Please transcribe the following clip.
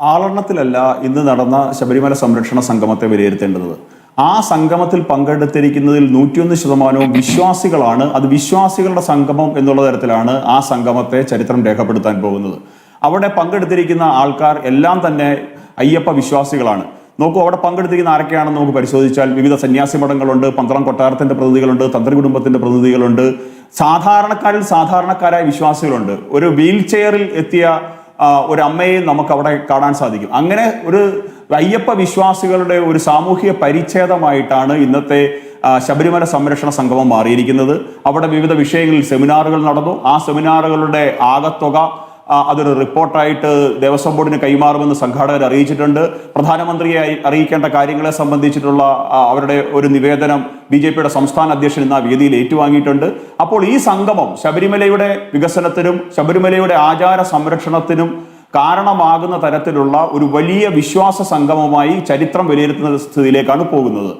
ആളെണ്ണത്തിലല്ല ഇന്ന് നടന്ന ശബരിമല സംരക്ഷണ സംഗമത്തെ വിലയിരുത്തേണ്ടത്. ആ സംഗമത്തിൽ പങ്കെടുത്തിരിക്കുന്നതിൽ നൂറ്റിയൊന്ന് ശതമാനവും വിശ്വാസികളാണ്. അത് വിശ്വാസികളുടെ സംഗമം എന്നുള്ള തരത്തിലാണ് ആ സംഗമത്തെ ചരിത്രം രേഖപ്പെടുത്താൻ പോകുന്നത്. അവിടെ പങ്കെടുത്തിരിക്കുന്ന ആൾക്കാർ എല്ലാം തന്നെ അയ്യപ്പ വിശ്വാസികളാണ്. നോക്കൂ അവിടെ പങ്കെടുത്തിരിക്കുന്ന ആരൊക്കെയാണെന്ന് നമുക്ക് പരിശോധിച്ചാൽ വിവിധ സന്യാസി മഠങ്ങളുണ്ട് പന്തളം കൊട്ടാരത്തിന്റെ പ്രതിനിധികളുണ്ട് തന്ത്രി കുടുംബത്തിന്റെ പ്രതിനിധികളുണ്ട്. സാധാരണക്കാരിൽ സാധാരണക്കാരായ വിശ്വാസികളുണ്ട്. ഒരു വീൽ ചെയറിൽ എത്തിയ ഒരു അമ്മയെ നമുക്ക് അവിടെ കാണാൻ സാധിക്കും. അങ്ങനെ ഒരു അയ്യപ്പ വിശ്വാസികളുടെ ഒരു സാമൂഹിക പരിച്ഛേദമായിട്ടാണ് ഇന്നത്തെ ശബരിമല സംരക്ഷണ സംഗമം മാറിയിരിക്കുന്നത്. അവിടെ വിവിധ വിഷയങ്ങളിൽ സെമിനാറുകൾ നടന്നു. ആ സെമിനാറുകളുടെ ആകത്തുക അതൊരു റിപ്പോർട്ടായിട്ട് ദേവസ്വം ബോർഡിന് കൈമാറുമെന്ന് സംഘാടകർ അറിയിച്ചിട്ടുണ്ട്. പ്രധാനമന്ത്രിയെ അറിയിക്കേണ്ട കാര്യങ്ങളെ സംബന്ധിച്ചിട്ടുള്ള അവരുടെ ഒരു നിവേദനം ബി ജെ പിയുടെ സംസ്ഥാന അധ്യക്ഷൻ ഇന്ന് ആ വേദിയിൽ ഏറ്റുവാങ്ങിയിട്ടുണ്ട്. അപ്പോൾ ഈ സംഗമം ശബരിമലയുടെ വികസനത്തിനും ശബരിമലയുടെ ആചാര സംരക്ഷണത്തിനും കാരണമാകുന്ന തരത്തിലുള്ള ഒരു വലിയ വിശ്വാസ സംഗമമായി ചരിത്രം വിലയിരുത്തുന്ന സ്ഥിതിയിലേക്കാണ് പോകുന്നത്.